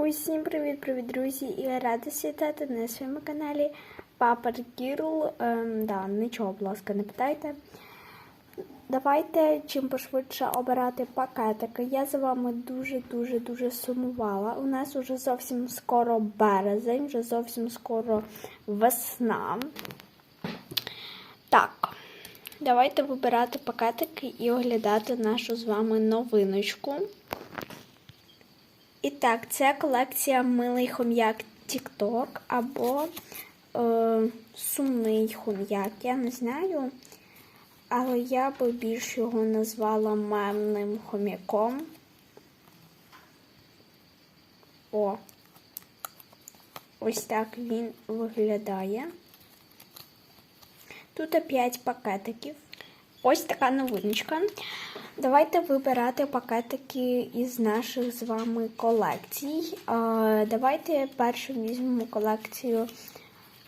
Усім привіт-привіт, друзі! І я рада вітати на своєму каналі Папа Гірл. Ем, да, нічого, будь ласка, не питайте. Давайте чим пошвидше обирати пакетики. Я за вами дуже-дуже дуже сумувала. У нас вже зовсім скоро березень, вже зовсім скоро весна. Так, давайте вибирати пакетики і оглядати нашу з вами новиночку. Так, це колекція Милий хом'як TikTok або е, Сумний хом'як. Я не знаю. Але я би більш його назвала мемним хом'яком. О, ось так він виглядає. Тут 5 пакетиків. Ось така новиночка. Давайте вибирати пакетики із наших з вами колекцій. Давайте першим візьмемо колекцію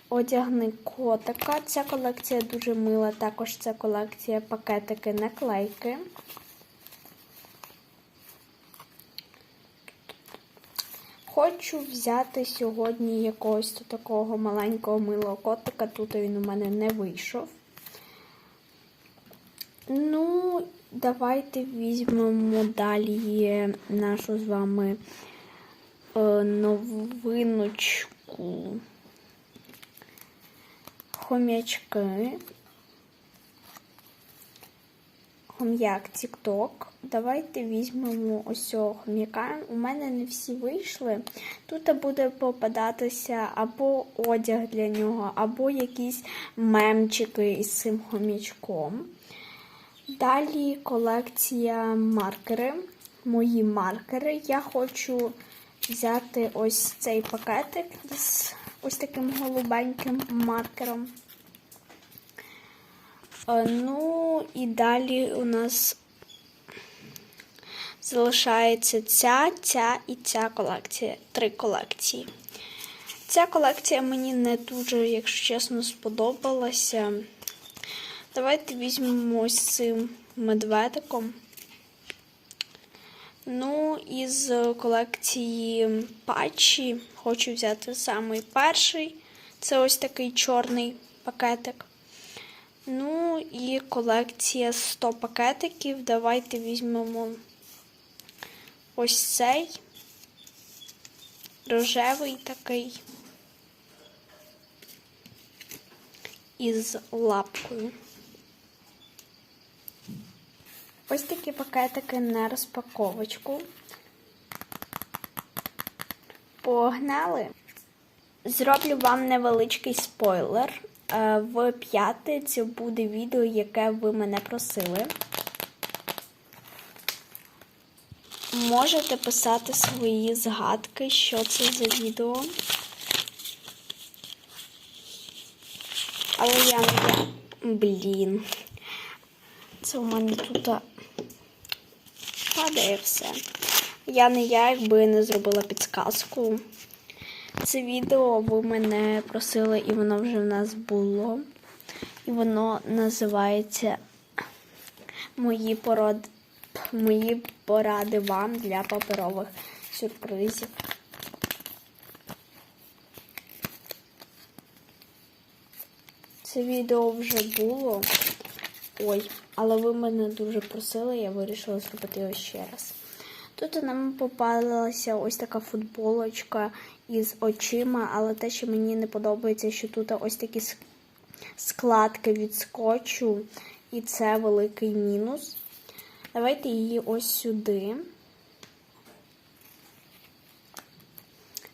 одягни котика. Ця колекція дуже мила, також це колекція пакетики наклейки. Хочу взяти сьогодні якогось такого маленького милого котика. Тут він у мене не вийшов. Ну, давайте візьмемо далі нашу з вами е, новиночку. Хом'ячки. Хом'як Тік-Ток. Давайте візьмемо ось цього хом'яка. У мене не всі вийшли. Тут буде попадатися або одяг для нього, або якісь мемчики із цим хом'ячком. Далі колекція маркери. Мої маркери. Я хочу взяти ось цей пакетик з ось таким голубеньким маркером. Ну, і далі у нас залишається ця, ця і ця колекція. Три колекції. Ця колекція мені не дуже, якщо чесно, сподобалася. Давайте візьмемо ось цим медведиком. Ну, із колекції патчі хочу взяти самий перший. Це ось такий чорний пакетик. Ну, і колекція 100 пакетиків. Давайте візьмемо ось цей рожевий такий із лапкою. Ось такі пакетики на розпаковочку. Погнали! Зроблю вам невеличкий спойлер. Е, в п'ятницю буде відео, яке ви мене просили. Можете писати свої згадки, що це за відео. Але я не... Блін. Це у мене тут падає все. Я не я, якби не зробила підсказку. Це відео ви мене просили, і воно вже в нас було. І воно називається Мої поради, Мої поради вам для паперових сюрпризів. Це відео вже було. Ой, але ви мене дуже просили, я вирішила зробити його ще раз. Тут нам попалася ось така футболочка із очима, але те, що мені не подобається, що тут ось такі складки від скотчу, і це великий мінус. Давайте її ось сюди.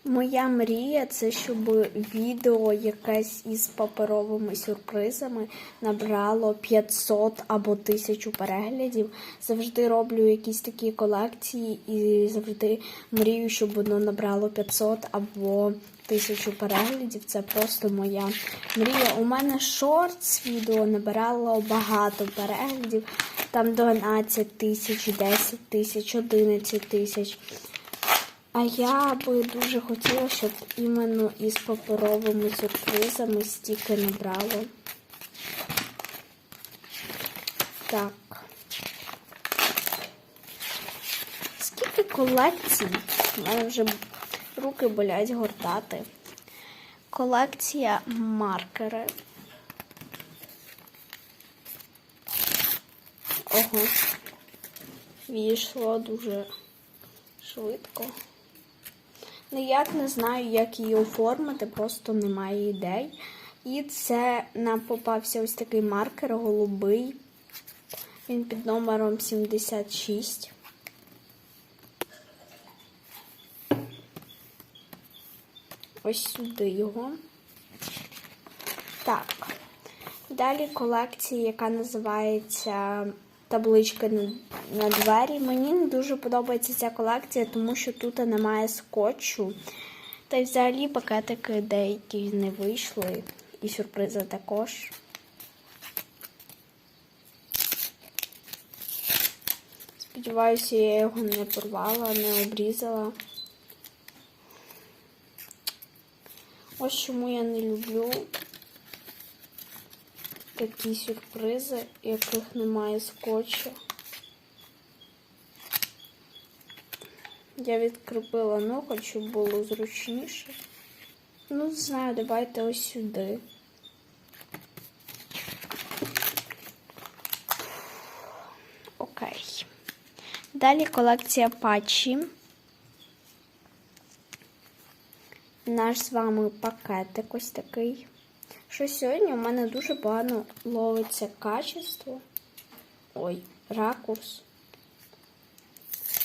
Моя мрія це щоб відео якесь із паперовими сюрпризами набрало 500 або 1000 переглядів. Завжди роблю якісь такі колекції і завжди мрію, щоб воно набрало 500 або 1000 переглядів. Це просто моя мрія. У мене шортс відео набирало багато переглядів. Там 12 тисяч, 10 тисяч, 11 тисяч. А я би дуже хотіла, щоб іменно із паперовими сюрпризами стільки набрало. Так. Скільки колекцій? У мене вже руки болять гортати. Колекція маркери. Ого. Війшло дуже швидко. Ніяк не знаю, як її оформити, просто немає ідей. І це нам попався ось такий маркер голубий. Він під номером 76. Ось сюди його. Так. Далі колекція, яка називається Таблички на- двері. Мені не дуже подобається ця колекція, тому що тут немає скотчу. Та й взагалі пакетики деякі не вийшли. І сюрпризи також. Сподіваюся, я його не порвала, не обрізала. Ось чому я не люблю такі сюрпризи, яких немає скотчу. Я відкріпила ноготь, щоб було зручніше. Ну, не знаю, давайте ось сюди. Окей. Далі колекція патчі. Наш з вами пакетик ось такий. Що сьогодні у мене дуже погано ловиться качество. Ой, ракурс.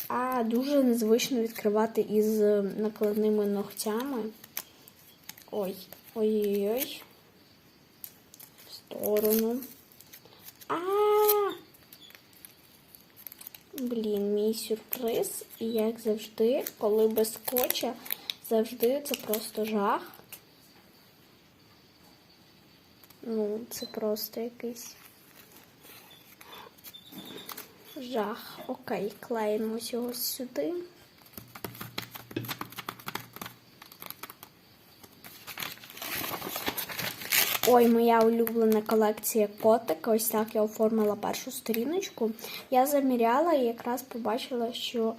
А дуже незвично відкривати із накладними ногтями. Ой, ой-ой-ой. В сторону. А, -а, а! Блін, мій сюрприз. І як завжди, коли без скотча, завжди це просто жах. Ну, це просто якийсь жах. Окей, клеїмо його сюди. Ой, моя улюблена колекція котика. Ось так я оформила першу сторіночку. Я заміряла і якраз побачила, що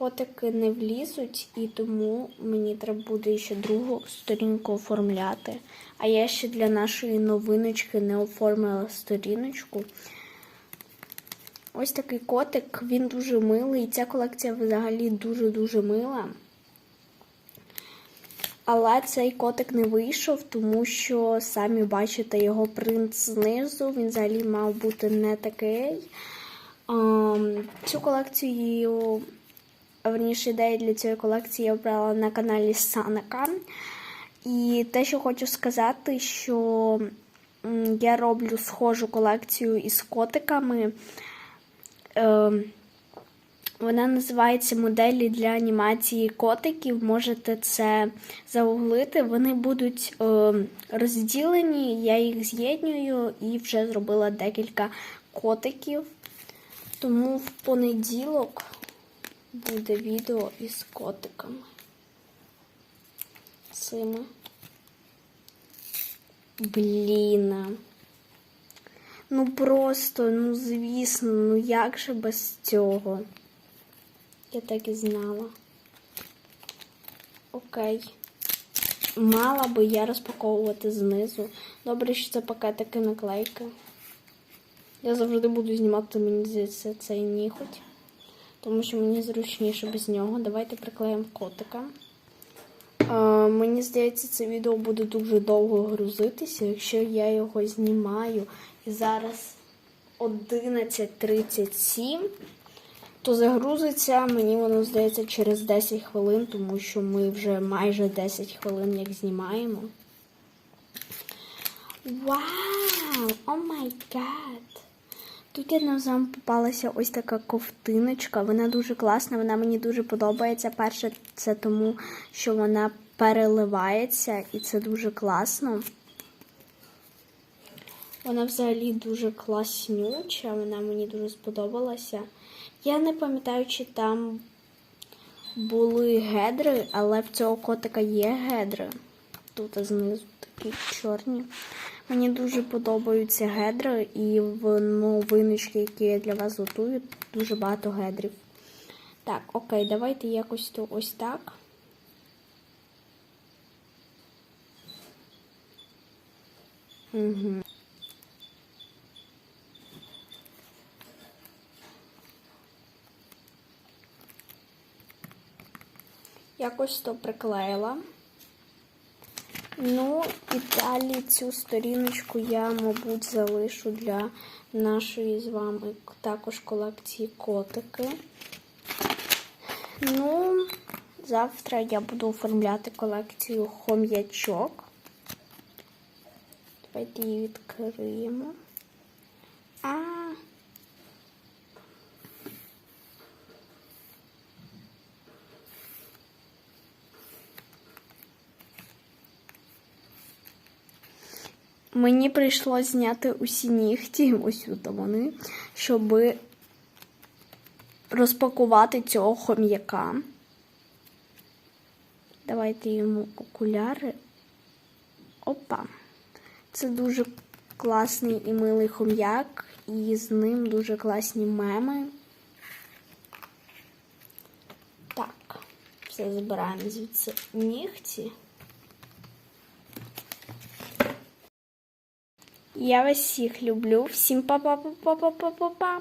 котики не влізуть, і тому мені треба буде ще другу сторінку оформляти. А я ще для нашої новиночки не оформила сторіночку. Ось такий котик, він дуже милий. Ця колекція взагалі дуже-дуже мила. Але цей котик не вийшов, тому що, самі бачите, його принт знизу. Він взагалі мав бути не такий. Ем, Цю колекцію, верніше, ідею для цієї колекції я обрала на каналі Санака. І те, що хочу сказати, що я роблю схожу колекцію із котиками. Ем, вона називається моделі для анімації котиків. Можете це загуглити. Вони будуть е, розділені, я їх з'єднюю і вже зробила декілька котиків. Тому в понеділок буде відео із котиками. Цими. Блін. Ну просто, ну звісно, ну як же без цього? Я так і знала. Окей. Мала би я розпаковувати знизу. Добре, що це пакетики наклейки. Я завжди буду знімати, мені здається, цей ніхоть. Тому що мені зручніше без нього. Давайте приклеїмо котика. Мені здається, це відео буде дуже довго грузитися, якщо я його знімаю. І зараз 11.37 то загрузиться, мені воно здається через 10 хвилин, тому що ми вже майже 10 хвилин як знімаємо. Вау! О май гад! Тут я нам попалася ось така ковтиночка. Вона дуже класна, вона мені дуже подобається. Перше, це тому, що вона переливається, і це дуже класно. Вона взагалі дуже класнюча, вона мені дуже сподобалася. Я не пам'ятаю, чи там були гедри, але в цього котика є гедри. Тут знизу такі чорні. Мені дуже подобаються гедри, і в новиночки, які я для вас готую, дуже багато гедрів. Так, окей, давайте якось то ось так. Угу. Якось то приклеїла. Ну, і далі цю сторіночку я, мабуть, залишу для нашої з вами також колекції котики. Ну, завтра я буду оформляти колекцію хом'ячок. Давайте її відкриємо. А. Мені прийшлось зняти усі нігті, ось тут вони, щоб розпакувати цього хом'яка. Давайте йому окуляри. Опа. Це дуже класний і милий хом'як, і з ним дуже класні меми. Так, все збираємо звідси нігті. Я вас всіх люблю. Всім па-па-па-па-па-па-па.